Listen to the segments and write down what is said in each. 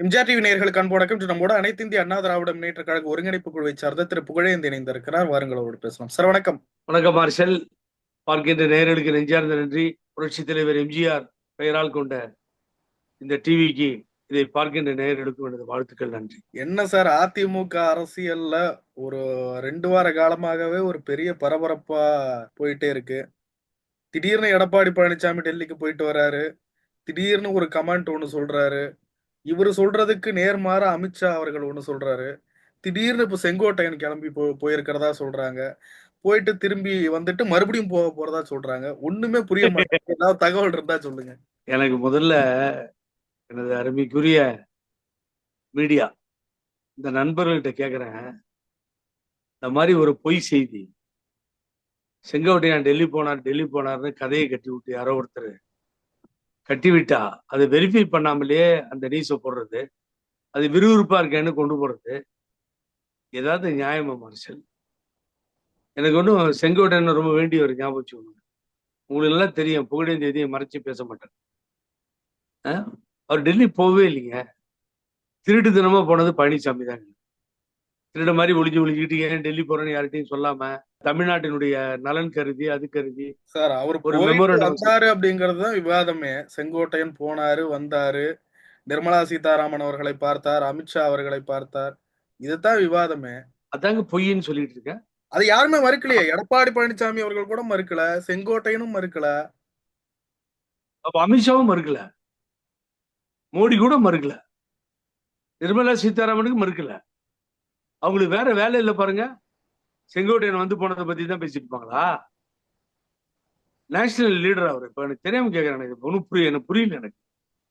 MGR TV நேயர்களுக்கு அன்பு வணக்கம். நம்மோட அனைத்து இந்திய அண்ணா திராவிட முன்னேற்ற கழக ஒருங்கிணைப்பு குழுவை சார்ந்த திரு புகழேந்தி இணைந்திருக்கிறார். வாருங்கள் அவரோடு பேசலாம். சார் வணக்கம். வணக்கம் மார்ஷல். பார்க்கின்ற நேயர்களுக்கு நெஞ்சார்ந்த நன்றி. புரட்சி தலைவர் எம்ஜிஆர் பெயரால் கொண்ட இந்த டிவிக்கு இதை பார்க்கின்ற நேயர்களுக்கு எனது வாழ்த்துக்கள் நன்றி. என்ன சார் அதிமுக அரசியல்ல ஒரு ரெண்டு வார காலமாகவே ஒரு பெரிய பரபரப்பா போயிட்டே இருக்கு. திடீர்னு எடப்பாடி பழனிசாமி டெல்லிக்கு போயிட்டு வராரு. திடீர்னு ஒரு கமெண்ட் ஒண்ணு சொல்றாரு. இவர் சொல்றதுக்கு நேர்மாற அமித்ஷா அவர்கள் ஒண்ணு சொல்றாரு. திடீர்னு இப்ப செங்கோட்டையன் கிளம்பி போ போயிருக்கிறதா சொல்றாங்க. போயிட்டு திரும்பி வந்துட்டு மறுபடியும் போக போறதா சொல்றாங்க. ஒண்ணுமே புரிய மாட்டேங்குது. ஏதாவது தகவல் இருந்தா சொல்லுங்க. எனக்கு முதல்ல எனது அருமைக்குரிய மீடியா இந்த நண்பர்கள்ட்ட கேக்குறேன். இந்த மாதிரி ஒரு பொய் செய்தி செங்கோட்டையான் டெல்லி போனார் டெல்லி போனார்னு கதையை கட்டி விட்டு யாரோ ஒருத்தர் கட்டிவிட்டா? அதை வெரிஃபை பண்ணாமலேயே அந்த நியூஸை போடுறது? அது விறுவிறுப்பாக இருக்கேன்னு கொண்டு போகிறது ஏதாவது நியாயமா மனுஷன்? எனக்கு ஒன்றும் செங்கோட்டையன் ரொம்ப வேண்டிய ஒரு ஞாபகம் வச்சுக்கணும் உங்களுக்கு எல்லாம் தெரியும். புகழேந்தி எதையும் மறைச்சு பேச மாட்டார் அவர் டெல்லி போகவே இல்லைங்க. திருட்டு தினமா போனது பழனிசாமி தாங்க திருட மாதிரி ஒளிஞ்சு ஒளிஞ்சுக்கிட்டு ஏன் டெல்லி போறேன்னு யார்கிட்டையும் சொல்லாம தமிழ்நாட்டினுடைய நலன் கருதி அது கருதி சார் அவர் ஒரு memorandum. வந்தாரு அப்படிங்கிறது தான் விவாதமே. செங்கோட்டையன் போனாரு வந்தாரு. நிர்மலா சீதாராமன் அவர்களை பார்த்தார் அமித்ஷா அவர்களை பார்த்தார். இதுதான் விவாதமே. அதாங்க பொய்ன்னு சொல்லிட்டு இருக்கேன் அது யாருமே மறுக்கலையே. எடப்பாடி பழனிசாமி அவர்கள் கூட மறுக்கல செங்கோட்டையனும் மறுக்கல. அப்ப அமித்ஷாவும் மறுக்கல. மோடி கூட மறுக்கல. நிர்மலா சீதாராமனுக்கு மறுக்கல. அவங்களுக்கு வேற வேலை இல்லை பாருங்க. செங்கோட்டையன் வந்து போனதை பத்தி தான் பேசிட்டு இருப்பாங்களா? நேஷனல் லீடர் அவர். இப்ப எனக்கு தெரியாம கேட்கறேன் எனக்கு ஒன்றும் புரிய எனக்கு புரியல எனக்கு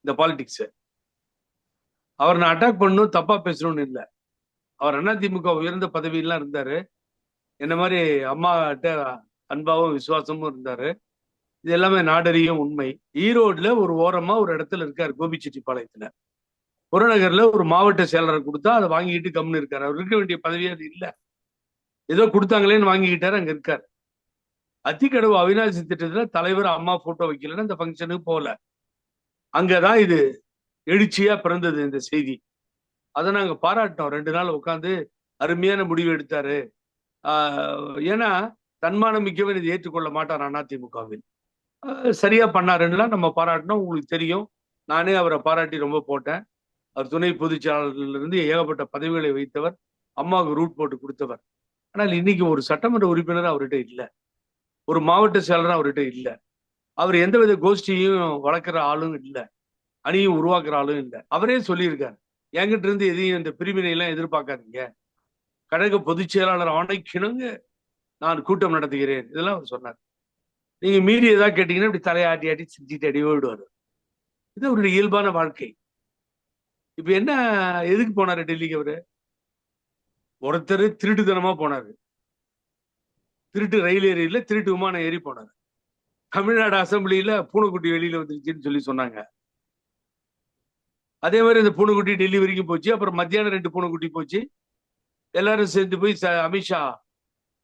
இந்த பாலிடிக்ஸ் அவர் நான் அட்டாக் பண்ணணும் தப்பா பேசணும்னு இல்லை. அவர் அதிமுக உயர்ந்த பதவியெல்லாம் இருந்தாரு. என்ன மாதிரி அம்மாட்ட அன்பாவும் விசுவாசமும் இருந்தாரு. இது எல்லாமே நாடறியும் உண்மை. ஈரோடுல ஒரு ஓரமா ஒரு இடத்துல இருக்காரு கோபிச்செட்டிப்பாளையத்துல புறநகர்ல ஒரு மாவட்ட செயலரை கொடுத்தா அதை வாங்கிட்டு கம்னு இருக்காரு. அவர் இருக்க வேண்டிய பதவி அது இல்ல. ஏதோ கொடுத்தாங்களேன்னு வாங்கிக்கிட்டாரு அங்க இருக்காரு. அத்திக்கடவு அவினாசி திட்டத்துல தலைவர் அம்மா போட்டோ வைக்கலன்னு அந்த ஃபங்க்ஷனுக்கு போகல. அங்கதான் இது எழுச்சியா பிறந்தது இந்த செய்தி. அதை நாங்க பாராட்டினோம். ரெண்டு நாள் உட்காந்து அருமையான முடிவு எடுத்தாரு. ஆஹ் ஏன்னா தன்மானம் மிக்கவன் இதை ஏற்றுக்கொள்ள மாட்டார் அதிமுகவில் சரியா பண்ணாருன்னா நம்ம பாராட்டினோம். உங்களுக்கு தெரியும். நானே அவரை பாராட்டி ரொம்ப போட்டேன். அவர் துணை பொதுச் செயலாளர்ல இருந்து ஏகப்பட்ட பதவிகளை வைத்தவர் அம்மாவுக்கு ரூட் போட்டு கொடுத்தவர். ஆனால் இன்னைக்கு ஒரு சட்டமன்ற உறுப்பினர் அவர்கிட்ட இல்லை. ஒரு மாவட்ட செயலரும் அவர்கிட்ட இல்லை. அவர் எந்தவித கோஷ்டியும் வளர்க்குற ஆளும் இல்லை. அணியும் உருவாக்குற ஆளும் இல்லை. அவரே சொல்லியிருக்காரு. என்கிட்ட இருந்து எதையும் இந்த பிரிவினை எல்லாம் எதிர்பார்க்காதீங்க. கழக பொதுச் செயலாளர் ஆணைக்கிணங்க நான் கூட்டம் நடத்துகிறேன். இதெல்லாம் அவர் சொன்னார். நீங்க மீறி ஏதாவது கேட்டீங்கன்னா இப்படி தலையாட்டி ஆட்டி சிரிச்சிட்டு அடி ஓடுவார் இது அவருடைய இயல்பான வாழ்க்கை. இப்ப என்ன எதுக்கு போனாரு டெல்லிக்கு அவரு? ஒருத்தர் திருட்டுத்தனமா போனாரு. திருட்டு ரயில் ஏரியில திருட்டு விமானம் ஏறி போனாரு. தமிழ்நாடு அசெம்பிளியில பூனைக்குட்டி வெளியில வந்துருச்சுன்னு சொல்லி சொன்னாங்க. அதே மாதிரி இந்த பூனைக்குட்டி டெல்லி வரைக்கும் போச்சு அப்புறம் மத்தியானம் ரெண்டு பூனைக்குட்டி போச்சு. எல்லாரும் சேர்ந்து போய் ச- அமித்ஷா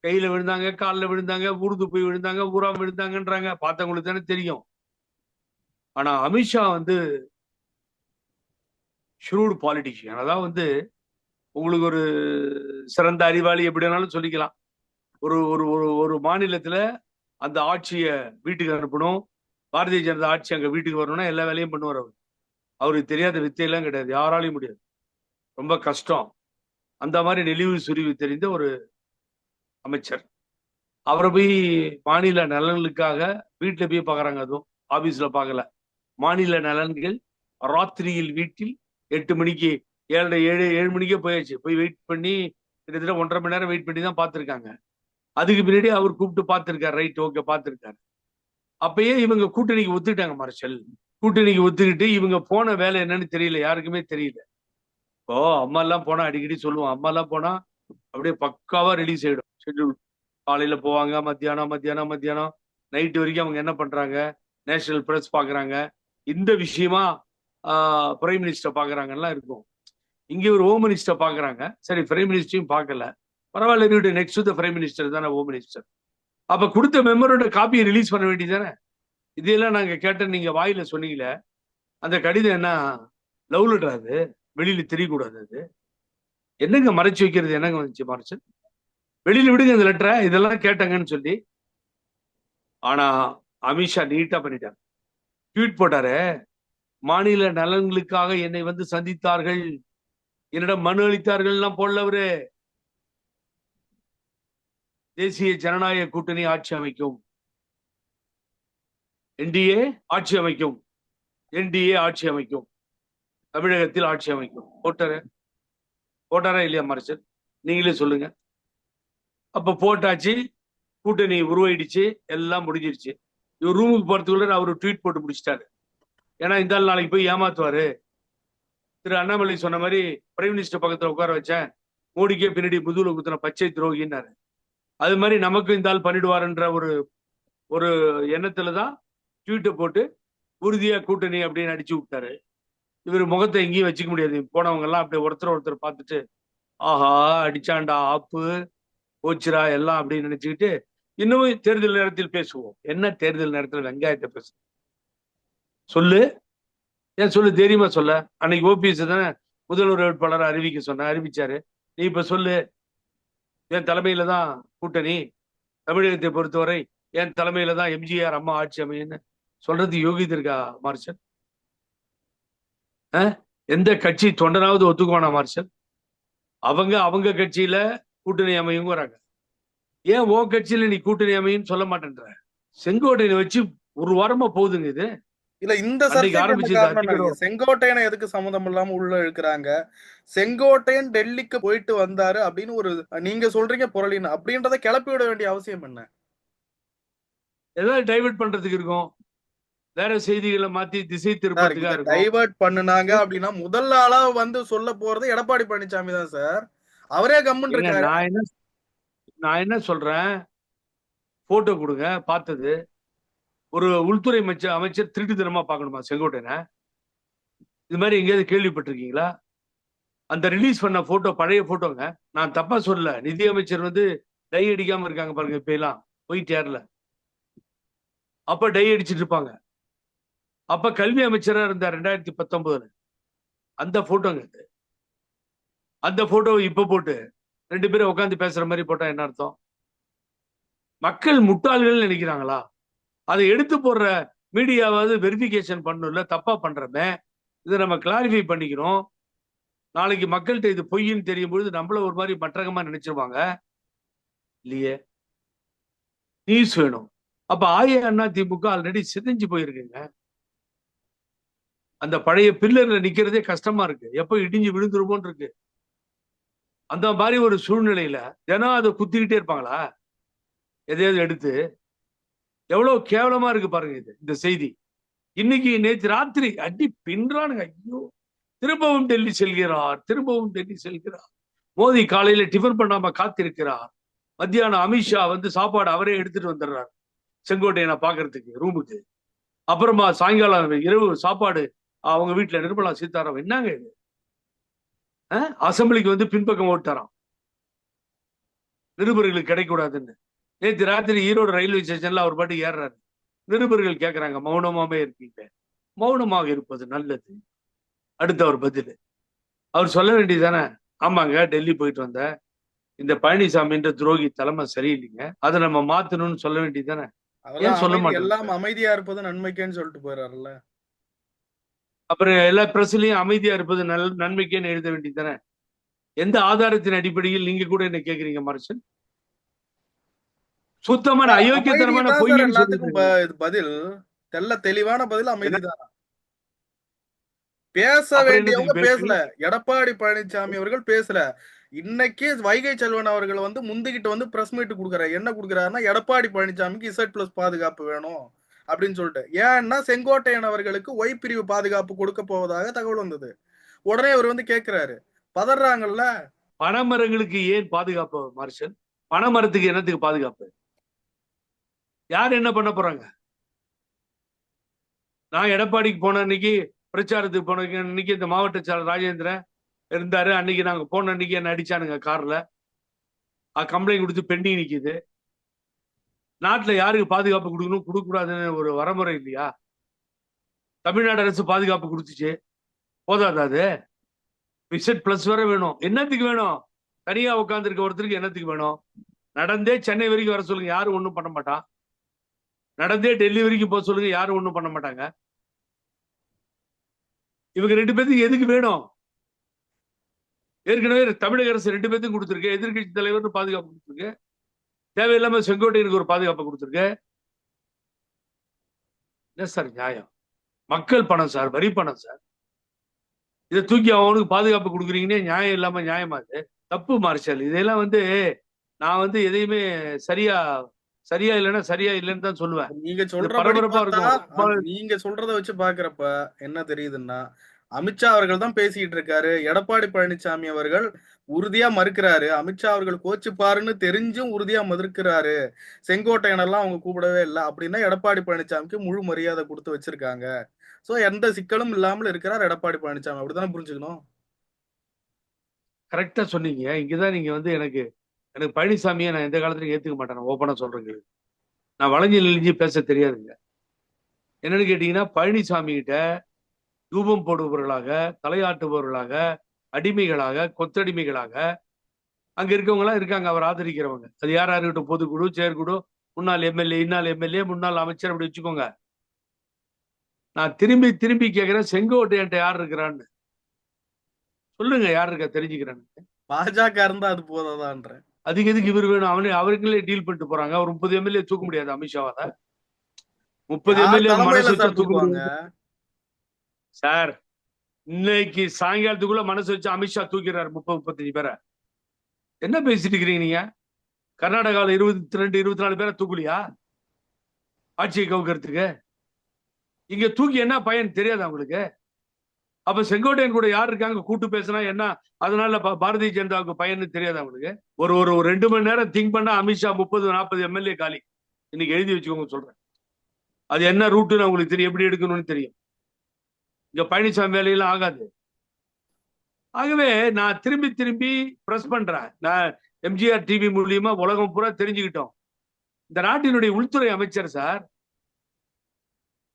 கையில விழுந்தாங்க காலில் விழுந்தாங்க ஊர்ந்து போய் விழுந்தாங்க ஊராம் விழுந்தாங்கன்றாங்க. பார்த்தவங்களுக்கு தானே தெரியும். ஆனா அமித்ஷா வந்து ஷ்ரூடு பாலிட்டிஷியன் அதான் வந்து உங்களுக்கு ஒரு சிறந்த அறிவாளி எப்படி வேணாலும் சொல்லிக்கலாம். ஒரு ஒரு ஒரு ஒரு மாநிலத்தில் அந்த ஆட்சியை வீட்டுக்கு அனுப்பணும். பாரதிய ஜனதா ஆட்சி அங்கே வீட்டுக்கு வரணும்னா எல்லா வேலையும் பண்ணுவார் அவர். அவருக்கு தெரியாத வித்தையெல்லாம் கிடையாது. யாராலையும் முடியாது. ரொம்ப கஷ்டம். அந்த மாதிரி நெளிவு சுரிவு தெரிந்த ஒரு அமைச்சர். அவரை போய் மாநில நலன்களுக்காக வீட்டில் போய் பார்க்குறாங்க அதுவும் ஆஃபீஸில் பார்க்கல மாநில நலன்கள் ராத்திரியில் வீட்டில் எட்டு மணிக்கு ஏழரை ஏழு ஏழு மணிக்கே போயாச்சு. போய் வெயிட் பண்ணி கிட்டத்தட்ட ஒன்றரை மணி நேரம் வெயிட் பண்ணி தான் பார்த்துருக்காங்க. அதுக்கு பின்னாடி அவர் கூப்பிட்டு பார்த்துருக்காரு. ரைட் ஓகே பார்த்துருக்காரு. அப்பயே இவங்க கூட்டணிக்கு ஒத்துக்கிட்டாங்க மார்ஷல் கூட்டணிக்கு ஒத்துக்கிட்டு இவங்க போன வேலை என்னன்னு தெரியல. யாருக்குமே தெரியல. இப்போ அம்மா எல்லாம் போனா அடிக்கடி சொல்லுவோம். அம்மா எல்லாம் போனா அப்படியே பக்காவா ரிலீஸ் ஆயிடும். ஷெட்யூல் காலையில போவாங்க மத்தியானம் மத்தியானம் மத்தியானம். நைட்டு வரைக்கும் அவங்க என்ன பண்றாங்க? நேஷனல் பிரஸ் பாக்குறாங்க இந்த விஷயமா பிரைம் மினிஸ்டர் பார்க்குறாங்கலாம் இருக்கும். இங்கே ஒரு ஹோம் மினிஸ்டர் பாக்குறாங்க. சரி பிரைம் மினிஸ்டரையும் பார்க்கல பரவாயில்ல இருக்கட்டும் நெக்ஸ்ட் த பிரைம் மினிஸ்டர் தானே ஹோம் மினிஸ்டர் அப்போ கொடுத்த மெமரோட காப்பியை ரிலீஸ் பண்ண வேண்டியதானே இதெல்லாம் நாங்கள் கேட்ட நீங்கள் வாயில சொன்னீங்களே அந்த கடிதம் என்ன? லவ் லெட்டர் அது? வெளியில் தெரியக்கூடாது அது. என்னங்க மறைச்சு வைக்கிறது? என்னங்க வந்துச்சு மறைச்சு? வெளியில் விடுங்க இந்த லெட்டரை இதெல்லாம் கேட்டாங்கன்னு சொல்லி. ஆனா அமித்ஷா நீட்டாக பண்ணிட்டாங்க ட்வீட் போட்டாரு. மாநில நலன்களுக்காக என்னை வந்து சந்தித்தார்கள். என்னிடம் மனு அளித்தார்கள்லாம் போடலவரு. தேசிய ஜனநாயக கூட்டணி ஆட்சி அமைக்கும். என்டிஏ ஆட்சி அமைக்கும். என்டிஏ ஆட்சி அமைக்கும். தமிழகத்தில் ஆட்சி அமைக்கும். போட்டாரு. போட்டாரா இல்லையா மறைச்சல் நீங்களே சொல்லுங்க. அப்ப போட்டாச்சு. கூட்டணி உருவாயிடுச்சு. எல்லாம் முடிஞ்சிருச்சு. இவர் ரூமுக்கு போறதுக்குள்ள அவர் ட்வீட் போட்டு முடிச்சிட்டாரு. ஏன்னா இந்த ஆள் நாளைக்கு போய் ஏமாத்துவாரு. திரு அண்ணாமலை சொன்ன மாதிரி பிரைம் மினிஸ்டர் பக்கத்துல உட்கார வச்சேன். மோடிக்கே பின்னாடி முதுகுல குத்துன பச்சை துரோகின்னாரு. அது மாதிரி நமக்கு இந்த ஆள் பண்ணிடுவாருன்ற ஒரு ஒரு எண்ணத்துல தான் ட்வீட்டை போட்டு உறுதியா கூட்டணி அப்படின்னு அடிச்சு விட்டாரு. இவர் முகத்தை எங்கேயும் வச்சுக்க முடியாது. போனவங்க எல்லாம் அப்படியே ஒருத்தர் ஒருத்தர் பார்த்துட்டு ஆஹா அடிச்சாண்டா ஆப்பு போச்சுரா எல்லாம் அப்படின்னு நினைச்சுக்கிட்டு இன்னமும் தேர்தல் நேரத்தில் பேசுவோம். என்ன தேர்தல் நேரத்தில் வெங்காயத்தை பேசுவோம் சொல்லு. ஏன் சொல்லு தைரியமா சொல்ல. அன்னைக்கு ஓபிஎஸ் தானே முதல்வர் வேட்பாளரை அறிவிக்க சொன்ன அறிவிச்சாரு. நீ இப்ப சொல்லு. என் தலைமையில தான் கூட்டணி. தமிழகத்தை பொறுத்தவரை என் தலைமையில தான் எம்ஜிஆர் அம்மா ஆட்சி அமையுன்னு சொல்றது யோகியது இருக்கா மார்ஷல்? எந்த கட்சி தொண்டனாவது ஒத்துக்குவானா மார்ஷல்? அவங்க அவங்க கட்சியில கூட்டணி அமையுங்கிறாங்க. ஏன் ஓ கட்சியில நீ கூட்டணி அமையுன்னு சொல்ல மாட்டேன்ற? செங்கோட்டையனை வச்சு ஒரு வாரமா போகுதுங்க இது. இல்ல இந்த? செங்கோட்டையனை எதுக்கு சம்மந்தம் இல்லாம உள்ள இழுக்கிறாங்க? செங்கோட்டையன் டெல்லிக்கு போயிட்டு வந்தாரு அப்படின்னு ஒரு நீங்க சொல்றீங்க புரளின்னு அப்படின்றத கிளப்பி விட வேண்டிய அவசியம் என்ன? ஏதாவது டைவர்ட் பண்றதுக்கு இருக்கும். வேற செய்திகளை மாத்தி திசை திருப்பறதுக்காக இருக்கும். டைவர்ட் பண்ணுனாங்க அப்படின்னா முதல் ஆளா வந்து சொல்ல போறது எடப்பாடி பழனிசாமி தான் சார். அவரே கம்முன்னு ஏங்க, இருக்காரு. நான் என்ன நான் என்ன சொல்றேன்? போட்டோ கொடுங்க பார்த்தது. ஒரு உள்துறை அமைச்சர் அமைச்சர் திருட்டு தினமா பார்க்கணுமா செங்கோட்டையனை? இது மாதிரி எங்கேயாவது கேள்விப்பட்டிருக்கீங்களா? அந்த ரிலீஸ் பண்ண போட்டோ பழைய போட்டோங்க நான் தப்பா சொல்லல. நிதி அமைச்சர் வந்து டை அடிக்காம இருக்காங்க பாருங்க இப்ப எல்லாம். போயிட்டு ஏறல அப்ப டை அடிச்சிட்டு இருப்பாங்க. அப்ப கல்வி அமைச்சரா இருந்தார் ரெண்டாயிரத்தி பத்தொன்பதுல. அந்த போட்டோங்க இது. அந்த போட்டோவை இப்ப போட்டு ரெண்டு பேரும் உட்காந்து பேசுற மாதிரி போட்டா என்ன அர்த்தம்? மக்கள் முட்டாள்கள் நினைக்கிறாங்களா? அதை எடுத்து போடுற மீடியாவாவது வெரிஃபிகேஷன் பண்ணணும்ல தப்பா பண்றமே. இதை நம்ம கிளாரிஃபை பண்ணிக்கிறோம். நாளைக்கு மக்கள்கிட்ட இது பொய்ன்னு தெரியும் பொழுது நம்மள ஒரு மாதிரி மற்றகமா நினைச்சிருவாங்க. இல்லையே? நியூஸ் வேணும். அப்ப ஆய அண்ணா திமுக ஆல்ரெடி சிதைஞ்சு போயிருக்குங்க. அந்த பழைய பில்லர்ல நிக்கிறதே கஷ்டமா இருக்கு. எப்ப இடிஞ்சு விழுந்துருமோன்னு இருக்கு அந்த மாதிரி ஒரு சூழ்நிலையில தினம் அதை குத்திக்கிட்டே இருப்பாங்களா? எதையாவது எடுத்து எவ்வளவு கேவலமா இருக்கு பாருங்க இது இந்த செய்தி. இன்னைக்கு நேற்று ராத்திரி அடி பின்றானுங்க. ஐயோ திரும்பவும் டெல்லி செல்கிறார் திரும்பவும் டெல்லி செல்கிறார். மோடி காலையில டிஃபன் பண்ணாம காத்திருக்கிறார். மத்தியானம் அமித்ஷா வந்து சாப்பாடு அவரே எடுத்துட்டு வந்துடுறாரு செங்கோட்டையனை பாக்குறதுக்கு ரூமுக்கு. அப்புறமா சாயங்காலம் இரவு சாப்பாடு அவங்க வீட்டுல நிர்மலா சீதாராமன் என்னங்க இது? அசம்பிளிக்கு வந்து பின்பக்கம் ஓட்டாராம் நிருபர்களுக்கு கிடைக்கூடாதுன்னு நேற்று ராத்திரி ஈரோடு ரயில்வே ஸ்டேஷன்ல அவர் பாட்டு ஏறுறாரு. நிருபர்கள் கேக்குறாங்க மௌனமாவே இருக்கீங்க. மௌனமாக இருப்பது நல்லது. அடுத்த அவர் பதில். அவர் சொல்ல வேண்டியதானே ஆமாங்க டெல்லி போயிட்டு வந்தேன் இந்த பழனிசாமின்ற துரோகி தலைமை சரியில்லைங்க. அதை நம்ம மாத்தணும்னு சொல்ல வேண்டியதானே அதெல்லாம் சொல்ல அமைதி- மாட்டேன் எல்லாம் அமைதியா இருப்பது நன்மைக்கேன்னு சொல்லிட்டு போயிடுறாருல்ல அப்புறம் எல்லா பிரஸ்லயும் அமைதியா இருப்பது நல் நன்மைக்கேன்னு எழுத வேண்டியதானே எந்த ஆதாரத்தின் அடிப்படையில் நீங்க கூட என்ன கேக்குறீங்க மரசன்? சுத்தமான அயோக்கியத்தனமான அமைதிதான் சார் பொய்ன்னு எல்லாத்துக்கும் சொல்லிட்டு ப- இது பதில். தெல்ல தெளிவான பதில் அமைதிதான் பேச வேண்டியவங்க பேசல. எடப்பாடி பழனிசாமி அவர்கள் பேசல. இன்னைக்கு வைகை செல்வன் அவர்கள் வந்து முந்திக்கிட்டு வந்து பிரஸ் மீட் கொடுக்குறாரு. என்ன கொடுக்குறாருன்னா எடப்பாடி பழனிசாமிக்கு இசட் பிளஸ் பாதுகாப்பு வேணும். அப்படின்னு சொல்லிட்டு. ஏன்னா செங்கோட்டையன் அவர்களுக்கு ஒய் பிரிவு பாதுகாப்பு கொடுக்க போவதாக தகவல் வந்தது. உடனே அவர் வந்து கேக்குறாரு. பதறாங்கல்ல? பனைமரங்களுக்கு ஏன் பாதுகாப்பு மார்ஷல்? பனைமரத்துக்கு என்னத்துக்கு பாதுகாப்பு? யார் என்ன பண்ண போறாங்க? நான் எடப்பாடிக்கு போன அன்னைக்கு பிரச்சாரத்துக்கு போன இன்னைக்கு இந்த மாவட்ட செயலர் ராஜேந்திரன் இருந்தாரு. அன்னைக்கு நாங்க போன அன்னைக்கு என்ன அடிச்சானுங்க கார்ல. கம்ப்ளைண்ட் கொடுத்து பெண்டிங் நிக்குது. நாட்டுல யாருக்கு பாதுகாப்பு கொடுக்கணும்? கொடுக்கக்கூடாதுன்னு ஒரு வரமுறை இல்லையா? தமிழ்நாடு அரசு பாதுகாப்பு கொடுத்துச்சு. போதாதா அது? விசிட் பிளஸ் வர வேணும். என்னத்துக்கு வேணும்? தனியா உட்காந்துருக்க ஒருத்தருக்கு என்னத்துக்கு வேணும்? நடந்தே சென்னை வரைக்கும் வர சொல்லுங்க. யாரும் ஒன்றும் பண்ண மாட்டான் நடந்தே டெல்லி வரைக்கும் போக சொல்லுங்க யாரும் ஒன்றும் பண்ண மாட்டாங்க. இவங்க ரெண்டு பேர்த்துக்கு எதுக்கு வேணும்? ஏற்கனவே தமிழக அரசு ரெண்டு பேர்த்தையும் கொடுத்துருக்கு. எதிர்கட்சி தலைவர்னு பாதுகாப்பு கொடுத்துருக்கு. தேவையில்லாம செங்கோட்டையனுக்கு ஒரு பாதுகாப்பு கொடுத்துருக்கு. என்ன சார் நியாயம்? மக்கள் பணம் சார் வரி பணம் சார். இதை தூக்கி அவனுக்கு பாதுகாப்பு கொடுக்குறீங்கன்னே நியாயம் இல்லாம நியாயமா இது தப்பு மார்ஷல். இதெல்லாம் வந்து நான் வந்து எதையுமே சரியா சரியா இல்லைன்னா சரியா இல்லைன்னு தான் சொல்லுவேன். நீங்க இது சொல்ற பரபரப்பா இருக்கும். நீங்க சொல்றத வச்சு பாக்குறப்ப என்ன தெரியுதுன்னா அமித்ஷா அவர்கள் தான் பேசிட்டு இருக்காரு. எடப்பாடி பழனிசாமி அவர்கள் உறுதியா மறுக்கிறாரு. அமித்ஷா அவர்கள் கோச்சுப்பாருன்னு தெரிஞ்சும் உறுதியா மறுக்கிறாரு. செங்கோட்டையன் எல்லாம் அவங்க கூப்பிடவே இல்லை. அப்படின்னா எடப்பாடி பழனிசாமிக்கு முழு மரியாதை கொடுத்து வச்சிருக்காங்க. சோ எந்த சிக்கலும் இல்லாமல் இருக்கிறார் எடப்பாடி பழனிசாமி அப்படித்தானே புரிஞ்சுக்கணும்? கரெக்டா சொன்னீங்க. இங்கதான் நீங்க வந்து எனக்கு எனக்கு பழனிசாமியை நான் எந்த காலத்துலயும் ஏற்றுக்க மாட்டேன். ஓப்பனாக சொல்கிறேன் நான் வளைஞ்சு நெளிஞ்சு பேச தெரியாதுங்க. என்னன்னு கேட்டிங்கன்னா பழனிசாமி கிட்ட தூபம் போடுபவர்களாக தலையாட்டுபவர்களாக அடிமைகளாக கொத்தடிமைகளாக அங்க இருக்கவங்களாம் இருக்காங்க. அவர் ஆதரிக்கிறவங்க. அது யாரா இருக்கட்டும் பொதுக்குழு செயற்குழு முன்னாள் எம்எல்ஏ இன்னால் எம்எல்ஏ முன்னாள் அமைச்சர் அப்படி வச்சுக்கோங்க. நான் திரும்பி திரும்பி கேட்கிறேன் செங்கோட்டையன்ட்ட யார் இருக்கிறான்னு. சொல்லுங்க யார் இருக்கா தெரிஞ்சுக்கிறேன்னு. பாஜக இருந்தா அது போதாதான்ற அதுக்கு எதுக்கு இவர் வேணும்? அவனே அவருங்களே டீல் பண்ணிட்டு போறாங்க. ஒரு முப்பது எம்எல்ஏ தூக்க முடியாது அமித்ஷாவால. முப்பது எம்எல்ஏ தூக்குவாங்க? சார் இன்னைக்கு சாயங்காலத்துக்குள்ள மனசு வச்சு அமித்ஷா தூக்கிறாரு முப்பது முப்பத்தஞ்சு பேரை. என்ன பேசிட்டு இருக்கிறீங்க நீங்க? கர்நாடகாவில் இருபத்தி ரெண்டு இருபத்தி நாலு பேரை தூக்கலையா? ஆட்சியை கவுக்கிறதுக்கு. இங்க தூக்கி என்ன பயன் தெரியாது அவங்களுக்கு அப்ப செங்கோட்டையன் கூட யார் இருக்காங்க? கூட்டு பேசினா என்ன? அதனால பாரதிய ஜனதாவுக்கு பயன்னு தெரியாது அவங்களுக்கு ஒரு ஒரு ரெண்டு மணி நேரம் திங்க் பண்ணா அமித்ஷா முப்பது நாற்பது எம்எல்ஏ காலி. இன்னைக்கு எழுதி வச்சுக்கோங்க சொல்றேன். அது என்ன ரூட்டுன்னு அவங்களுக்கு தெரியும். எப்படி எடுக்கணும்னு தெரியும். இங்க பழனிசாமி வேலையெல்லாம் ஆகாது. ஆகவே நான் திரும்பி திரும்பி ப்ரெஸ் பண்றேன். நான் எம்ஜிஆர் டிவி மூலியமா உலகம் பூரா தெரிஞ்சுக்கிட்டோம். இந்த நாட்டினுடைய உள்துறை அமைச்சர் சார்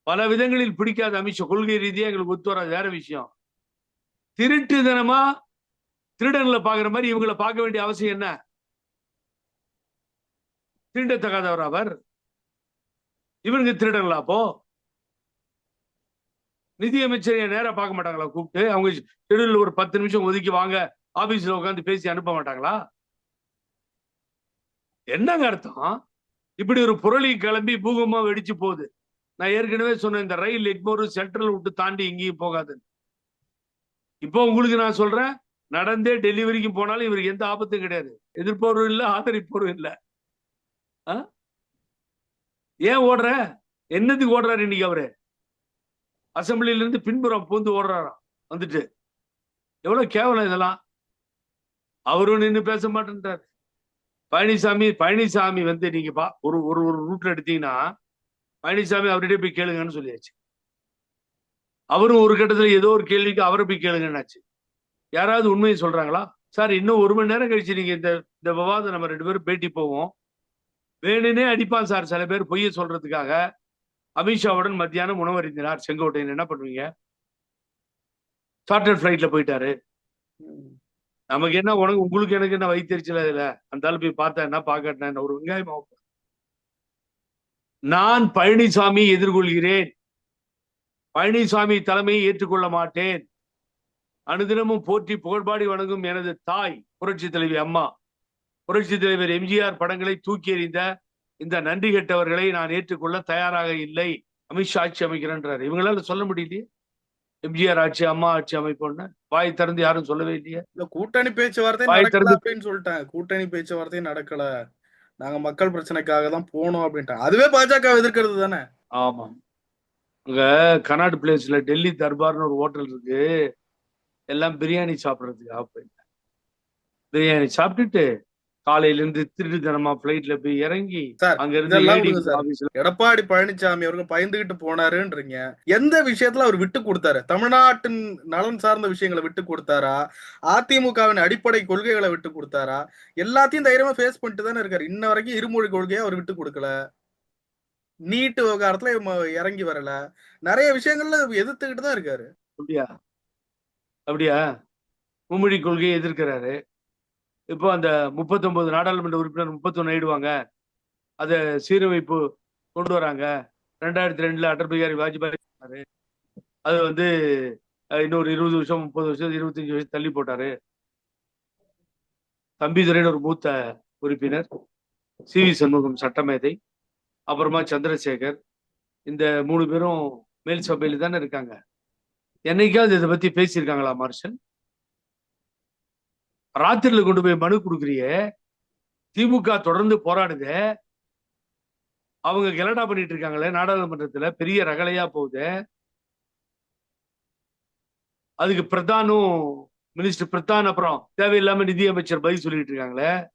பல விதங்களில் பிடிக்காத அமைச்சர் கொள்கை ரீதியா எங்களுக்கு ஒத்து வராது. வேற விஷயம். திருட்டு தினமா திருடங்களை பாக்குற மாதிரி இவங்களை பார்க்க வேண்டிய அவசியம் என்ன? திருண்டத்தகாதவர் அவர். இவனுக்கு திருடங்களா அப்போ? நிதி அமைச்சரை பார்க்க மாட்டாங்களா கூப்பிட்டு? அவங்க ஷெடியூல்ல ஒரு பத்து நிமிஷம் ஒதுக்கி வாங்க. ஆபீஸ்ல உட்காந்து பேசி அனுப்ப மாட்டாங்களா? என்னங்க அர்த்தம்? இப்படி ஒரு புரளி கிளம்பி பூகமா வெடிச்சு போகுது. நான் ஏற்கனவே சொன்னேன் இந்த ரயில் எக்மோர் சென்ட்ரல் விட்டு தாண்டி எங்கேயும் போகாது இப்போ உங்களுக்கு நான் சொல்றேன் நடந்தே டெலிவரிக்கு போனாலும் இவருக்கு எந்த ஆபத்தும் கிடையாது. எதிர்ப்பவரும் இல்லை ஆதரிப்பவரும் இல்லை. ஆ? ஏன் ஓடுற? என்னத்துக்கு ஓடுறாரு இன்னைக்கு அவரு? அசம்பிளில இருந்து பின்புறம் பூந்து ஓடுறாராம் வந்துட்டு. எவ்வளவு கேவலம் இதெல்லாம். அவரும் நின்று பேச மாட்டேன்றாரு. பழனிசாமி பழனிசாமி வந்து நீங்க பா ஒரு ஒரு ஒரு ரூட்ல எடுத்தீங்கன்னா பழனிசாமி அவர்கிட்ட போய் கேளுங்கன்னு சொல்லியாச்சு. அவரும் ஒரு கட்டத்தில் ஏதோ ஒரு கேள்விக்கு அவரை போய் கேளுங்கன்னாச்சு. யாராவது உண்மையை சொல்றாங்களா? சார் இன்னும் ஒரு மணி நேரம் கழிச்சு நீங்க இந்த இந்த விவாதம் நம்ம ரெண்டு பேரும் பேட்டி போவோம். வேணுனே அடிப்பான் சார் சில பேர் பொய்ய சொல்றதுக்காக. அமித்ஷாவுடன் மத்தியானம் உணவருந்தினார் செங்கோட்டையன் என்ன பண்ணுவீங்க? சார்ட்டர் ஃபிளைட்ல போயிட்டாரு. நமக்கு என்ன உனக்கு உங்களுக்கு எனக்கு என்ன வைத்தறிச்சல இதுல அந்த போய் பார்த்தா என்ன பாக்கட்டா ஒரு வெங்காயம் நான் பழனிசாமி எதிர்கொள்கிறேன். பழனிசாமி தலைமையை ஏற்றுக்கொள்ள மாட்டேன். அனுதினமும் போற்றி புகழ்பாடி வணங்கும் எனது தாய் புரட்சி தலைவி அம்மா. புரட்சி தலைவர் எம்ஜிஆர் படங்களை தூக்கி எறிந்த இந்த நன்றி கெட்டவர்களை நான் ஏற்றுக்கொள்ள தயாராக இல்லை. அமித்ஷா ஆட்சி அமைக்கிறேன்றாரு. இவங்களால சொல்ல முடியலையே. எம்ஜிஆர் ஆட்சி அம்மா ஆட்சி அமைப்போன்னு வாய் திறந்து யாரும் சொல்லவே இல்லையே. இல்ல கூட்டணி பேச்சுவார்த்தை வாய் திறந்து- சொல்லிட்டாங்க. கூட்டணி பேச்சுவார்த்தையும் நடக்கல. நாங்க மக்கள் பிரச்சனைக்காக தான் போனோம் அப்படின்ட்டாங்க. அதுவே பாஜக எதிர்க்கிறது தானே? ஆமாம் அங்க கனாட் பிளேஸ்ல டெல்லி தர்பார்னு ஒரு ஹோட்டல் இருக்கு. எல்லாம் பிரியாணி சாப்பிடுறதுக்காக போயிருந்தேன் பிரியாணி சாப்பிட்டுட்டு காலையில இருந்து திருட்டுத்தனமா பிளைட்ல போய் இறங்கி அங்க இருந்து எடப்பாடி பழனிசாமி அவர்கள் பயந்துகிட்டு போனாருன்றீங்க. எந்த விஷயத்துல அவர் விட்டு கொடுத்தாரு? தமிழ்நாட்டின் நலன் சார்ந்த விஷயங்களை விட்டு கொடுத்தாரா? அதிமுகவின் அடிப்படை கொள்கைகளை விட்டு கொடுத்தாரா? எல்லாத்தையும் தைரியமா ஃபேஸ் பண்ணிட்டு தானே இருக்காரு. இன்ன வரைக்கும் இருமொழி கொள்கையை அவர் விட்டு கொடுக்கல. நீட்டு விவகாரத்துல இறங்கி வரல. நிறைய விஷயங்கள்ல எதிர்த்துக்கிட்டு தான் இருக்காரு. அப்படியா? அப்படியா? மும்மொழி கொள்கையை எதிர்க்கிறாரு. இப்போ அந்த 39 நாடாளுமன்ற உறுப்பினர் 31 ஆயிடுவாங்க. அதை சீரமைப்பு கொண்டு வராங்க. ரெண்டாயிரத்தி ரெண்டுல அடல் பிகாரி வாஜ்பாய் சொன்னாரு. அது வந்து இன்னொரு இருபது வருஷம் முப்பது வருஷம் இருபத்தஞ்சு வருஷம் தள்ளி போட்டாரு. தம்பிதுரைன்னு ஒரு மூத்த உறுப்பினர். சி வி சண்முகம் சட்டமேதை. அப்புறமா சந்திரசேகர். இந்த மூணு பேரும் மேல் சபையில தானே இருக்காங்க. என்னைக்காவது இதை பத்தி பேசியிருக்காங்களா மார்ஷல்? ராத்திரில கொண்டு போய் மனு கொடுக்குறிய? திமுக தொடர்ந்து போராடுது. அவங்க கெலடா பண்ணிட்டு இருக்காங்களே நாடாளுமன்றத்துல பெரிய ரகலையா போகுது. அதுக்கு பிரதானும் மினிஸ்டர் பிரதான் அப்புறம் தேவையில்லாம நிதி அமைச்சர் பதில் சொல்லிட்டு இருக்காங்களே.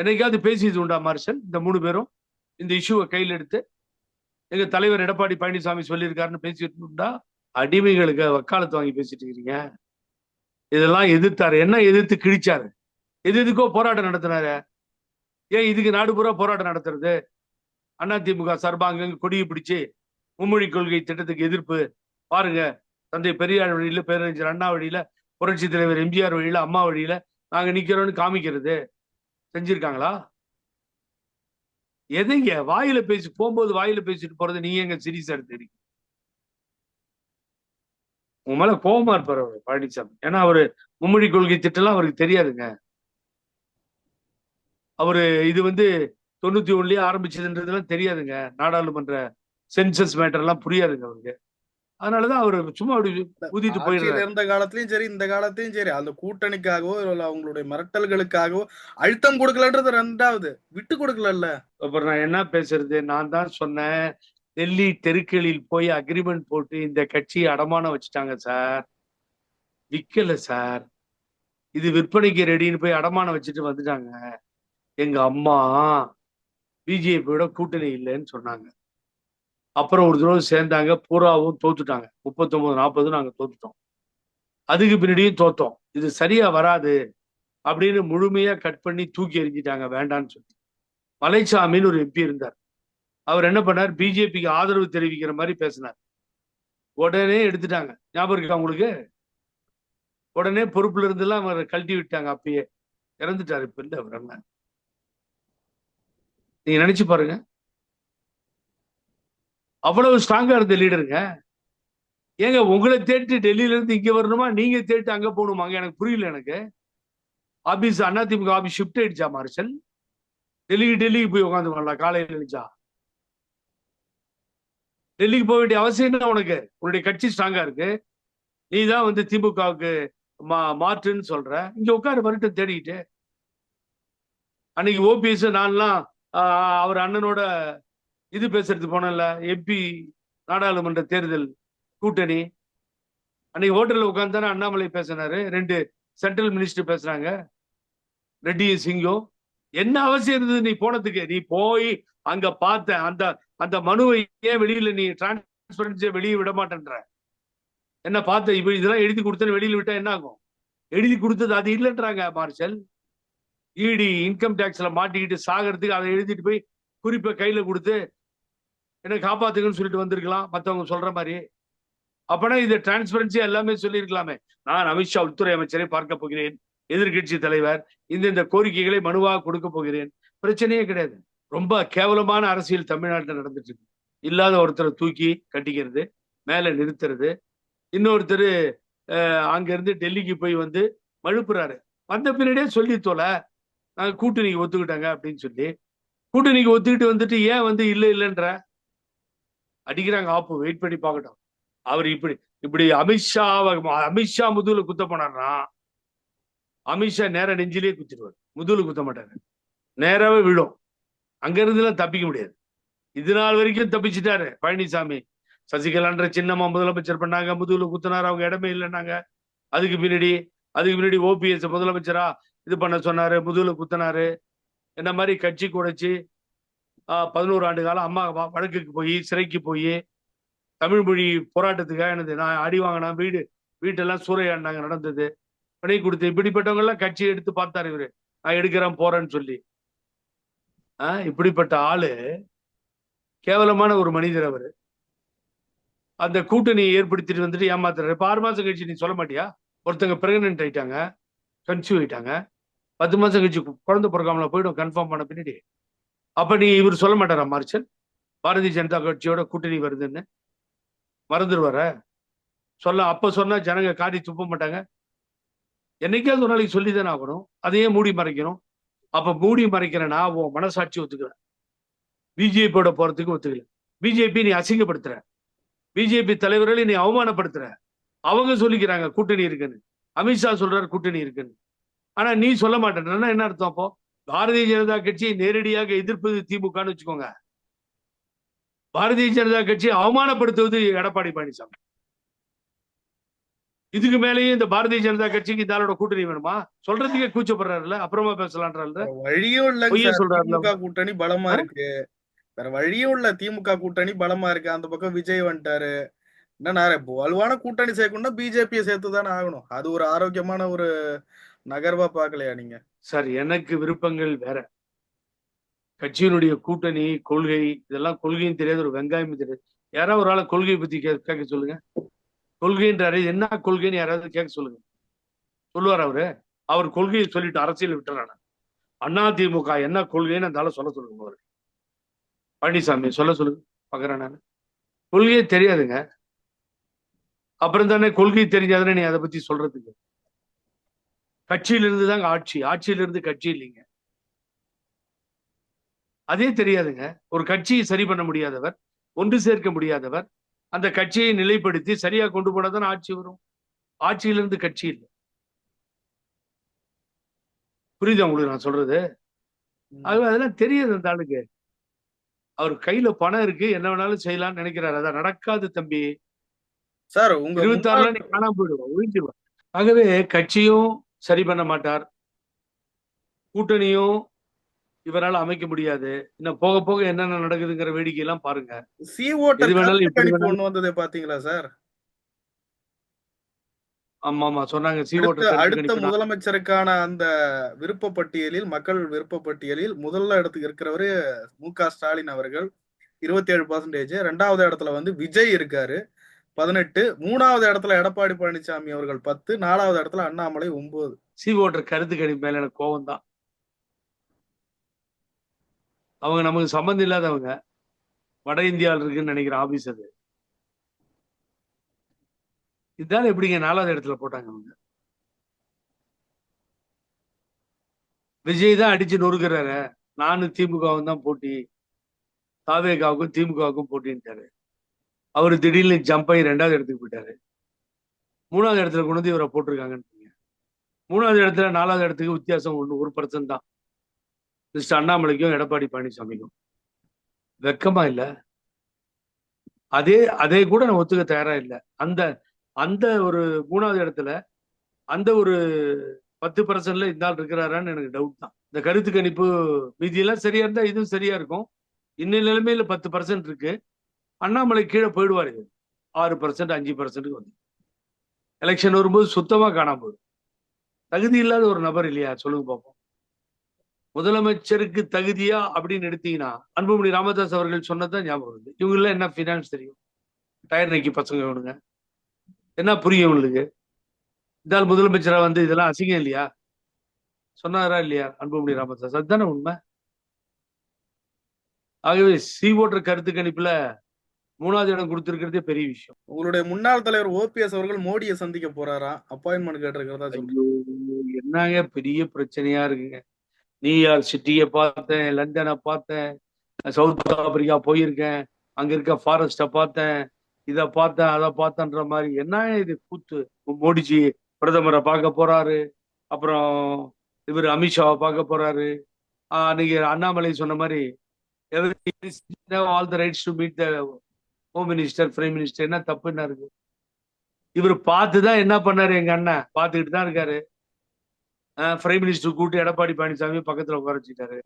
என்னைக்காவது பேசியது உண்டா மார்ஷல்? இந்த மூணு பேரும்? இந்த இஷ்யூவை கையில் எடுத்து? எங்க தலைவர் எடப்பாடி பழனிசாமி சொல்லியிருக்காருன்னு பேசிட்டு இருந்தா அடிமைகளுக்கு வக்காலத்து வாங்கி பேசிட்டு இருக்கீங்க இதெல்லாம் எதிர்த்தாரு. என்ன எதிர்த்து கிழிச்சாரு? எது எதுக்கோ போராட்டம் நடத்தினாரு? ஏன் இதுக்கு நாடு பூரா போராட்டம் நடத்துறது? அதிமுக திமுக அங்கங்க கொடியை பிடிச்சு மும்மொழி கொள்கை திட்டத்துக்கு எதிர்ப்பு. பாருங்க தந்தை பெரியார் வழியில பேரறிஞர் அண்ணா வழியில புரட்சி தலைவர் எம்ஜிஆர் வழியில அம்மா வழியில நாங்க நிக்கிறோம்னு காமிக்கிறது. செஞ்சிருக்காங்களா? எதைங்க? வாயில பேசி போகும்போது வாயில பேசிட்டு போறது நீங்க எங்க சீரியஸா எடுத்துக்கிறீங்க? உங்க மேல கோபமா இருப்பாரு அவரு பழனிசாமி ஏன்னா அவரு மும்மொழி கொள்கை திட்டம்லாம் அவருக்கு தெரியாதுங்க. அவரு இது வந்து தொண்ணூத்தி ஒண்ணுலயே ஆரம்பிச்சதுன்றதுலாம் தெரியாதுங்க. நாடாளுமன்ற சென்சஸ் மேட்டர் எல்லாம் புரியாதுங்க அவருக்கு. அதனாலதான் அவரு சும்மா அப்படி ஊதிட்டு போயிடுறாரு. இருந்த காலத்திலயும் சரி இந்த காலத்திலயும் சரி அந்த கூட்டணிக்காகவோ இல்ல அவங்களுடைய மிரட்டல்களுக்காகவோ அழுத்தம் கொடுக்கலன்றது ரெண்டாவது. விட்டு கொடுக்கலல்ல. அப்புறம் நான் என்ன பேசுறது? நான் தான் சொன்னேன். டெல்லி தெருக்களில் போய் அக்ரிமெண்ட் போட்டு இந்த கட்சியை அடமானம் வச்சுட்டாங்க சார். விற்கல சார். இது விற்பனைக்கு ரெடின்னு போய் அடமானம் வச்சுட்டு வந்துட்டாங்க. எங்க அம்மா பிஜேபியோட கூட்டணி இல்லைன்னு சொன்னாங்க. அப்புறம் ஒரு தடவை சேர்ந்தாங்க பூராவும் தோத்துட்டாங்க. முப்பத்தொன்பது நாற்பது நாங்க தோத்துட்டோம். அதுக்கு பின்னாடியும் தோத்தோம். இது சரியா வராது அப்படின்னு முழுமையா கட் பண்ணி தூக்கி எறிஞ்சிட்டாங்க வேண்டான்னு சொல்லி. மலைச்சாமின்னு ஒரு எம்பி இருந்தார். அவர் என்ன பண்ணார்? பிஜேபிக்கு ஆதரவு தெரிவிக்கிற மாதிரி பேசினார். உடனே எடுத்துட்டாங்க. ஞாபகம் இருக்கா உங்களுக்கு? உடனே பொறுப்புல இருந்தெல்லாம் அவரை கழட்டி விட்டாங்க அப்பயே. இறந்துட்டார் இப்ப இல்ல அவர் என்ன நீங்க நினைச்சு பாருங்க. அவ்வளவு ஸ்ட்ராங்கா இருந்த லீடருங்க ஏங்க உங்களை தேட்டு டெல்லியில இருந்து இங்க வரணுமா? நீங்க தேட்டு அங்க போகணுமாங்க? எனக்கு புரியல எனக்கு. ஆபீஸ் அதிமுக ஆபீஸ் ஷிஃப்ட் ஆயிடுச்சா மார்ஷல்? டெல்லிக்கு டெல்லிக்கு போய் உட்காந்து வரலாம் காலையில் நினைச்சா டெல்லிக்கு போக வேண்டிய அவசியம் என்ன உனக்கு? உன்னுடைய கட்சி ஸ்ட்ராங்கா இருக்கு. நீ தான் வந்து திமுகவுக்கு மா மாற்றுன்னு சொல்ற. இங்க உட்காரு வரட்டும் தேடிக்கிட்டு. அன்னைக்கு ஓபிஎஸ் நான்லாம் அவர் அண்ணனோட இது பேசுறது போனல எம்பி நாடாளுமன்ற தேர்தல் கூட்டணி. அன்னைக்கு ஹோட்டலில் உட்காந்து தானே அண்ணாமலை பேசினாரு. ரெண்டு சென்ட்ரல் மினிஸ்டர் பேசுறாங்க. ரெட்டியும் சிங்கும் என்ன அவசியம் இருந்தது நீ போனதுக்கு? நீ போய் அங்க பார்த்த அந்த அந்த மனுவை ஏன் வெளியில நீ டிரான்ஸ்பரன்சியை வெளியே விட மாட்டேன்ற என்ன பார்த்த இப்ப இதெல்லாம் எழுதி கொடுத்தேன்னு வெளியில விட்டா என்ன ஆகும்? எழுதி கொடுத்தது அது இல்லைன்றாங்க மார்ஷல். இடி இன்கம் டேக்ஸ்ல மாட்டிக்கிட்டு சாகிறதுக்கு அதை எழுதிட்டு போய் குறிப்பை கையில கொடுத்து என்ன காப்பாத்துக்குன்னு சொல்லிட்டு வந்திருக்கலாம் மத்தவங்க சொல்ற மாதிரி. அப்பனா இது டிரான்ஸ்பரன்சி எல்லாமே சொல்லியிருக்கலாமே. நான் அமித்ஷா உள்துறை அமைச்சரை பார்க்க போகிறேன் எதிர்க்கட்சி தலைவர் இந்த இந்த கோரிக்கைகளை மனுவாக கொடுக்க போகிறேன். பிரச்சனையே கிடையாது. ரொம்ப கேவலமான அரசியல் தமிழ்நாட்டில் நடந்துட்டு இருக்கு. இல்லாத ஒருத்தரை தூக்கி கட்டிக்கிறது மேல நிறுத்துறது. இன்னொருத்தர் அங்க இருந்து டெல்லிக்கு போய் வந்து மழுப்புறாரு. வந்த பின்னாடியே சொல்லி தொலை நாங்கள் கூட்டணிக்கு ஒத்துக்கிட்டாங்க அப்படின்னு சொல்லி. கூட்டணிக்கு ஒத்துக்கிட்டு வந்துட்டு ஏன் வந்து இல்ல இல்லைன்ற? அடிக்கிறாங்க ஆப்பு வெயிட் பண்ணி பார்க்கட்டும். அவர் இப்படி இப்படி அமித்ஷா அமித்ஷா முதுகுல குத்த போனார்னா அமித்ஷா நேர நெஞ்சிலேயே குத்திடுவார். முதுகுல குத்த மாட்டாரு. நேராவே விழும். அங்கிருந்துலாம் தப்பிக்க முடியாது. இது நாள் வரைக்கும் தப்பிச்சிட்டாரு பழனிசாமி. சசிகலான்ற சின்னம்மா முதலமைச்சர் பண்ணாங்க முதுகுல குத்தினார் அவங்க இடமே இல்லைன்னாங்க. அதுக்கு பின்னாடி அதுக்கு பின்னாடி ஓபிஎஸ் முதலமைச்சரா இது பண்ண சொன்னாரு முதுகுல குத்தினாரு. என்ன மாதிரி கட்சி குடைச்சி பதினோரு ஆண்டு காலம் அம்மா வழக்குக்கு போய் சிறைக்கு போய் தமிழ் மொழி போராட்டத்துக்காக எனது நான் அடி வாங்கினா வீடு வீட்டெல்லாம் சூறையாடினாங்க நடந்தது. பண்ணி கொடுத்து இப்படிப்பட்டவங்க எல்லாம் கட்சி எடுத்து பார்த்தாரு இவரு. நான் எடுக்கிறேன் போறேன்னு சொல்லி. இப்படிப்பட்ட ஆளு கேவலமான ஒரு மனிதர் அவர். அந்த கூட்டணியை ஏற்படுத்திட்டு வந்துட்டு ஏமாத்துறாரு. இப்போ ஆறு மாசம் கழிச்சு நீ சொல்ல மாட்டியா? ஒருத்தங்க பிரெக்னென்ட் ஆயிட்டாங்க கன்சியூவ் ஆயிட்டாங்க. பத்து மாசம் கழிச்சு குழந்தை பிறக்காமல போயிடும் கன்ஃபார்ம் பண்ண பின்னாடி. அப்ப நீ இவர் சொல்ல மாட்டாரா மார்ச்சன் பாரதிய ஜனதா கட்சியோட கூட்டணி வருதுன்னு. மறந்துடுவார சொல்ல அப்ப சொன்னா ஜனங்க காட்டி துப்ப மாட்டாங்க. என்னைக்காவது ஒரு நாளைக்கு சொல்லிதானே ஆகணும். அதையே மூடி மறைக்கணும். அப்ப மூடி மறைக்கிறேன்னா உன் மனசாட்சி ஒத்துக்கல. பிஜேபியோட போறதுக்கு ஒத்துக்கல. பிஜேபி நீ அசிங்கப்படுத்துற. பிஜேபி தலைவர்களை நீ அவமானப்படுத்துற. அவங்க சொல்லிக்கிறாங்க கூட்டணி இருக்குன்னு. அமித்ஷா சொல்றாரு கூட்டணி இருக்குன்னு. ஆனா நீ சொல்ல மாட்டேன்னா என்ன அர்த்தம் அப்போ? பாரதிய ஜனதா கட்சியை நேரடியாக எதிர்ப்பது திமுகன்னு வச்சுக்கோங்க. பாரதிய ஜனதா கட்சியை அவமானப்படுத்துவது எடப்பாடி பழனிசாமி. இதுக்கு மேலேயும் இந்த பாரதிய ஜனதா கட்சிக்கு இந்த ஆளோட கூட்டணி வேணுமா? சொல்றதுக்கே கூச்சப்படுறாருல்ல அப்புறமா பேசலான்றாரு வேற வழியும் சொல்றாருல. திமுக கூட்டணி பலமா? இருக்கு. வேற வழியும் இல்ல. திமுக கூட்டணி பலமா இருக்கு. அந்த பக்கம் விஜய் வந்துட்டாரு. என்ன வலுவான கூட்டணி சேர்க்கணும்னா பிஜேபியை சேர்த்து தானே ஆகணும். அது ஒரு ஆரோக்கியமான ஒரு நகர்வா பார்க்கலையா நீங்க? சார் எனக்கு விருப்பங்கள் வேற. கட்சியினுடைய கூட்டணி கொள்கை இதெல்லாம் கொள்கையும் தெரியாது. ஒரு வெங்காயம் தெரியாது. யாராவது ஒரு ஆளை கொள்கையை பத்தி கேட்க சொல்லுங்க. கொள்கைன்றாரு. என்ன கொள்கைன்னு யாராவது கேட்க சொல்லுங்க. சொல்லுவார் அவரு? அவர் கொள்கையை சொல்லிட்டு அரசியல் விட்டுறாரு? அண்ணா திமுக என்ன கொள்கைன்னு அந்த சொல்ல சொல்லுங்க அவரு. பழனிசாமி சொல்ல சொல்லுங்க. பாக்குறேன் நான். கொள்கையே தெரியாதுங்க. அப்புறம் தானே கொள்கை தெரிஞ்சாதானே நீ அதை பத்தி சொல்றதுக்கு. கட்சியிலிருந்து தாங்க ஆட்சி. ஆட்சியிலிருந்து கட்சி இல்லைங்க. அதே தெரியாதுங்க. ஒரு கட்சியை சரி பண்ண முடியாதவர் ஒன்று சேர்க்க முடியாதவர் அந்த கட்சியை நிலைப்படுத்தி சரியா கொண்டு போனாதான் ஆட்சி வரும். ஆட்சியிலிருந்து கட்சி இல்லை. புரியுதா உங்களுக்கு நான் சொல்றது? அது அதெல்லாம் தெரியாது அந்த ஆளுக்கு. அவர் கையில பணம் இருக்கு என்ன வேணாலும் செய்யலாம்னு நினைக்கிறாரு. அதான் நடக்காது தம்பி. சார் உங்க இருபத்தி ஆறுல நீ காணாம போயிடுவோம் ஒழிஞ்சிருவார் ஆகவே கட்சியும் சரி பண்ண மாட்டார். கூட்டணியும் இவரால் அமைக்க முடியாது. இன்னும் போக போக என்னென்ன நடக்குதுங்கிற வேடிக்கை எல்லாம் பாருங்க. சி ஓட்ட எது வேணாலும் கருத்து எப்படி கணிப்பு வேணாலும் ஒண்ணு வந்ததே பாத்தீங்களா சார் ஆமா ஆமா சொன்னாங்க சி அடுத்த முதலமைச்சருக்கான அந்த விருப்ப பட்டியலில் மக்கள் விருப்ப பட்டியலில் முதல்ல இடத்துக்கு இருக்கிறவரு மு க ஸ்டாலின் அவர்கள். இருபத்தி ஏழு பர்சன்டேஜ் ரெண்டாவது இடத்துல வந்து விஜய் இருக்காரு. பதினெட்டு. மூணாவது இடத்துல எடப்பாடி பழனிசாமி அவர்கள் பத்து. நாலாவது இடத்துல அண்ணாமலை ஒன்பது. சி ஓட்டர் கருத்து கணிப்பு மேல எனக்கு கோவம் தான் அவங்க நமக்கு சம்மந்தம் இல்லாதவங்க வட இந்தியாவில் இருக்குன்னு நினைக்கிற ஆபீஸ் அது. இதால எப்படிங்க நாலாவது இடத்துல போட்டாங்க அவங்க? விஜய் தான் அடிச்சு நொறுக்கிறாரு. நானும் திமுகவும் தான் போட்டி. தாவேகாவுக்கும் திமுகவுக்கும் போட்டின்ட்டாரு. அவர் திடீர்னு ஜம்ப் ஆகி ரெண்டாவது இடத்துக்கு போயிட்டாரு. மூணாவது இடத்துல கொண்டு வந்து இவரை போட்டிருக்காங்கன்னு மூணாவது இடத்துல நாலாவது இடத்துக்கு வித்தியாசம் ஒன்று ஒரு பர்சன்ட் தான். மிஸ்டர் அண்ணாமலைக்கும் எடப்பாடி பழனிசாமிக்கும். வெக்கமா இல்ல. அதே அதே கூட நான் ஒத்துக்க தயாரா இல்லை. அந்த அந்த ஒரு மூணாவது இடத்துல அந்த ஒரு பத்து பர்சன்ட்ல இந்த ஆள் இருக்கிறாரான்னு எனக்கு டவுட் தான். இந்த கருத்து கணிப்பு மீதியெல்லாம் சரியா இருந்தா இதுவும் சரியா இருக்கும். இன்னும் நிலைமையில பத்து பர்சன்ட் இருக்கு. அண்ணாமலை கீழே போயிடுவாரு ஆறு பர்சன்ட் அஞ்சு பர்சன்ட்டுக்கு வந்து. எலெக்ஷன் வரும்போது சுத்தமா காணாம போயிடும். தகுதி இல்லாத ஒரு நபர் இல்லையா? சொல்லுங்க பார்ப்போம் முதலமைச்சருக்கு தகுதியா அப்படின்னு எடுத்தீங்கன்னா அன்புமணி ராமதாஸ் அவர்கள் சொன்னதான் ஞாபகம் வருது. இவங்க எல்லாம் என்ன ஃபினான்ஸ் தெரியும்? டயர் நக்கி பசங்க வேணுங்க என்ன புரியும் இவங்களுக்கு? இந்த ஆள் முதலமைச்சரா வந்து இதெல்லாம் அசிங்கம் இல்லையா? சொன்னாரா இல்லையா அன்புமணி ராமதாஸ்? அதுதானே உண்மை? ஆகவே சி ஓட்டர் கருத்து கணிப்புல மூணாவது இடம் கொடுத்திருக்கிறதே பெரிய விஷயம். உங்களுடைய முன்னாள் தலைவர் ஓபிஎஸ் அவர்கள் மோடியை சந்திக்க போறாராம் அப்பாயின்மெண்ட் கேட்டிருக்கிறதா ஐயோ, என்னங்க பெரிய பிரச்சனையா இருக்குங்க. நியூயார்க் சிட்டியை பார்த்தேன் லண்டனை பார்த்தேன் சவுத் ஆப்பிரிக்கா போயிருக்கேன் அங்க இருக்க ஃபாரஸ்ட பார்த்தேன் இத பார்த்தேன் அதை பார்த்தேன்ற மாதிரி. என்ன இது கூத்து? மோடிஜி பிரதமரை பார்க்க போறாரு அப்புறம் இவர் அமித்ஷாவை பார்க்க போறாரு. ஆஹ் அன்னைக்கு அண்ணாமலை சொன்ன மாதிரி all the rights to meet the home minister prime minister என்ன தப்பு என்ன இருக்கு. இவர் பார்த்துதான் என்ன பண்ணாரு எங்க அண்ணன்? பார்த்துக்கிட்டு தான் இருக்காரு. பிரைம் மினிஸ்டர் கூட்டு எடப்பாடி பழனிசாமி பக்கத்துல உட்கார வச்சுட்டாரு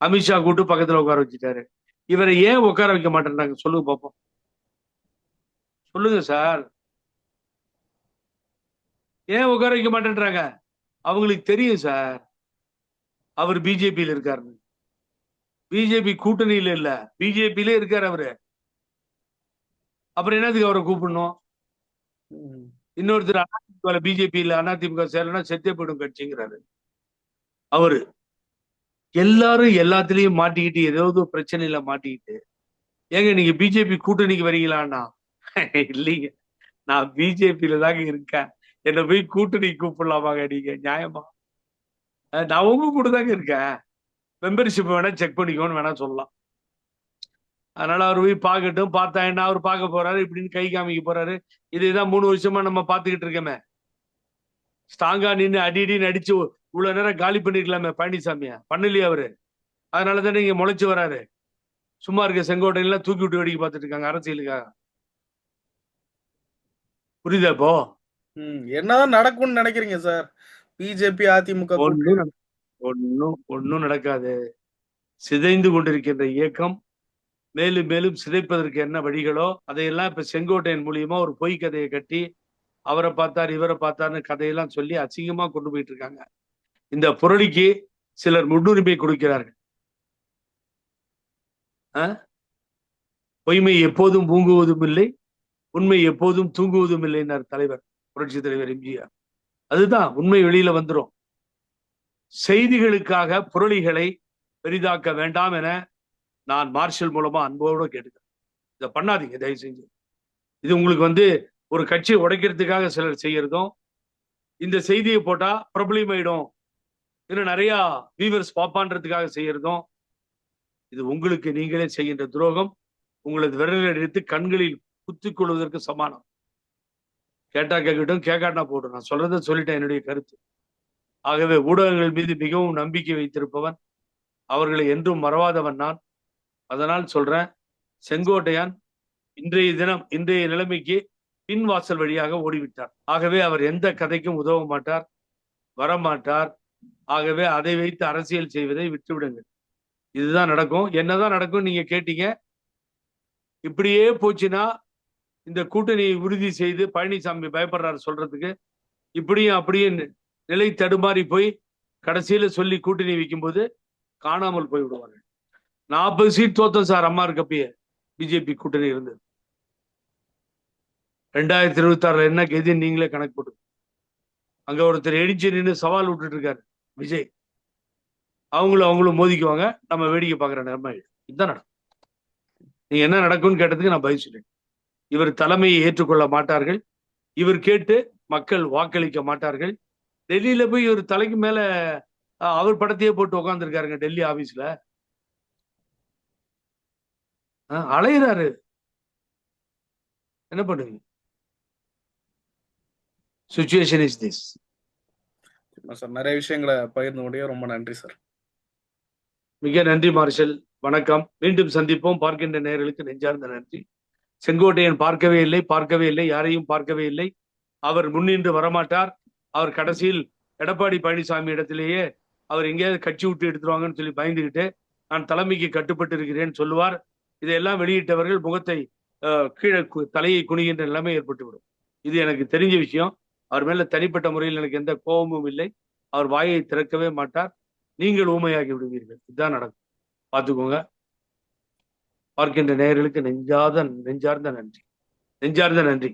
அமித்ஷா கூட்டு பக்கத்துல உட்கார வச்சுட்டாரு இவரை ஏன் உட்கார வைக்க மாட்டேன்றாங்க? சொல்லுங்க பாப்போம். சொல்லுங்க சார். ஏன் உட்கார வைக்க மாட்டேன்றாங்க? அவங்களுக்கு தெரியும் சார். அவர் பிஜேபியில இருக்காருன்னு. பிஜேபி கூட்டணியில இல்ல. பிஜேபியில இருக்காரு அவரு. அப்புறம் என்னதுக்கு அவரை கூப்பிடணும்? இன்னொருத்தர் அதிமுக பிஜேபி இல்ல அதிமுக சேரலன்னா செத்தே போயிடும் கட்சிங்கிறாரு. அவரு. எல்லாரும் எல்லாத்துலயும் மாட்டிக்கிட்டு ஏதாவது பிரச்சனையில மாட்டிக்கிட்டு ஏங்க நீங்க பிஜேபி கூட்டணிக்கு வரீங்களான்னா இல்லைங்க. நான் பிஜேபியில தாங்க இருக்கேன். என்னை போய் கூட்டணி கூப்பிடலாமாங்க நீங்க? நியாயமா? நான் உங்க கூட தாங்க இருக்கேன். மெம்பர்ஷிப் வேணா செக் பண்ணிக்கோன்னு வேணா சொல்லலாம். அதனால அவர் போய் பார்க்கட்டும். பார்த்தா என்ன? அவர் பார்க்க போறாரு. இப்படின்னு கை காமிக்க போறாரு. இதுதான் மூணு வருஷமா நம்ம பார்த்துக்கிட்டு இருக்கோமே. ஸ்ட்ராங்கா நின்று அடி அடின்னு அடிச்சு இவ்வளவு நேரம் காலி பண்ணிருக்கலாமே பழனிசாமிய. பண்ணலையே அவரு. அதனால தானே இங்க முளைச்சு வராரு. சும்மா இருக்க செங்கோட்டையெல்லாம் தூக்கி விட்டு வேடிக்கை பார்த்துட்டு இருக்காங்க அரசியலுக்காக. புரியுதா இப்போ? என்னதான் நடக்கும்னு நினைக்கிறீங்க சார்? பிஜேபி அதிமுக ஒன்னும் ஒன்னும் நடக்காது. சிதைந்து கொண்டிருக்கின்ற இயக்கம் மேலும் மேலும் சிதைப்பதற்கு என்ன வழிகளோ அதையெல்லாம் இப்ப செங்கோட்டையன் மூலியமா ஒரு பொய் கதையை கட்டி அவரை பார்த்தார் இவரை பார்த்தார்னு கதையெல்லாம் சொல்லி அசிங்கமா கொண்டு போயிட்டு இருக்காங்க இந்த புரளிக்கு சிலர் முன்னுரிமை கொடுக்கிறார்கள். பொய்மை எப்போதும் பூங்குவதும் இல்லை உண்மை எப்போதும் தூங்குவதும் இல்லைன்னார் தலைவர் புரட்சி தலைவர் எம்ஜிஆர். அதுதான் உண்மை வெளியில வந்துரும். செய்திகளுக்காக புரளிகளை பெரிதாக்க வேண்டாம் என நான் மார்ஷல் மூலமா அன்போடு கேட்டுக்கிறேன். இதை பண்ணாதீங்க தயவு செஞ்சு. இது உங்களுக்கு வந்து ஒரு கட்சியை உடைக்கிறதுக்காக சிலர் செய்யறதும் இந்த செய்தியை போட்டா பிரபலியமாயிடும் இன்னும் நிறைய வியூவர்ஸ் பாப்பான்றதுக்காக செய்யறதும் இது உங்களுக்கு நீங்களே செய்கின்ற துரோகம் உங்களது விரலில் எடுத்து கண்களில் குத்திக் கொள்வதற்கு சமானம். கேட்டா கேட்கட்டும் கேட்காட்டா போட்டும். நான் சொல்றத சொல்லிட்டேன் என்னுடைய கருத்து. ஆகவே ஊடகங்கள் மீது மிகவும் நம்பிக்கை வைத்திருப்பவன் அவர்களை என்றும் மறவாதவன் நான். அதனால் சொல்றேன் செங்கோட்டையான் இன்றைய தினம் இன்றைய நிலைமைக்கு பின் வாசல் வழியாக ஓடிவிட்டார். ஆகவே அவர் எந்த கதைக்கும் உதவ மாட்டார் வரமாட்டார். ஆகவே அதை வைத்து அரசியல் செய்வதை விட்டுவிடுங்கள். இதுதான் நடக்கும். என்னதான் நடக்கும் நீங்க கேட்டீங்க. இப்படியே போச்சுன்னா இந்த கூட்டணியை உறுதி செய்து பழனிசாமி பயப்படுறாரு சொல்றதுக்கு. இப்படியும் அப்படியே நிலை தடுமாறி போய் கடைசியில சொல்லி கூட்டணி வைக்கும்போது காணாமல் போய் விடுவார்கள் நாற்பது சீட் தோத்தம் சார் அம்மா இருக்கப்பயே. பிஜேபி கூட்டணி இருந்தது ரெண்டாயிரத்தி இருபத்தி ஆறுல என்ன கேதின்னு நீங்களே கணக்கு போட்டு. அங்க ஒருத்தர் எடிச்சு நின்று சவால் விட்டுட்டு இருக்காரு விஜய். அவங்களும் அவங்களும் மோதிக்குவாங்க. நம்ம வேடிக்கை பார்க்குற நேரமா ஆயிடும். இதுதான் நடக்கும். நீங்க என்ன நடக்கும்னு கேட்டதுக்கு நான் பதில் சொல்றேன். இவர் தலைமையை ஏற்றுக்கொள்ள மாட்டார்கள். இவர் கேட்டு மக்கள் வாக்களிக்க மாட்டார்கள். டெல்லியில போய் இவர் தலைக்கு மேல அவர் படத்தையே போட்டு உட்காந்துருக்காருங்க டெல்லி ஆபீஸ்ல. அலையிறாரு. என்ன பண்ணுவீங்க? சுச்சுவேஷன் இஸ் திஸ் சார் நிறைய விஷயங்களை பகிர்ந்து முடிய ரொம்ப நன்றி சார். மிக நன்றி மார்ஷல் வணக்கம். மீண்டும் சந்திப்போம். பார்க்கின்ற நேயர்களுக்கு நெஞ்சார்ந்த நன்றி. செங்கோட்டையன் பார்க்கவே இல்லை பார்க்கவே இல்லை யாரையும் பார்க்கவே இல்லை. அவர் முன்னின்று வரமாட்டார். அவர் கடைசியில் எடப்பாடி பழனிசாமி இடத்திலேயே அவர் எங்கேயாவது கட்சி விட்டு எடுத்துருவாங்கன்னு சொல்லி பயந்துகிட்டு நான் தலைமைக்கு கட்டுப்பட்டு இருக்கிறேன்னு சொல்லுவார். இதையெல்லாம் வெளியிட்டவர்கள் முகத்தை கீழே தலையை குனிகின்ற நிலைமை ஏற்பட்டுவிடும். இது எனக்கு தெரிஞ்ச விஷயம். அவர் மேல தனிப்பட்ட முறையில் எனக்கு எந்த கோபமும் இல்லை. அவர் வாயை திறக்கவே மாட்டார். நீங்கள் ஊமையாகி விடுவீர்கள். இதுதான் நடக்கும். பார்த்துக்கோங்க. பார்க்கின்ற நேயர்களுக்கு நெஞ்சாத நெஞ்சார்ந்த நன்றி. நெஞ்சார்ந்த நன்றி.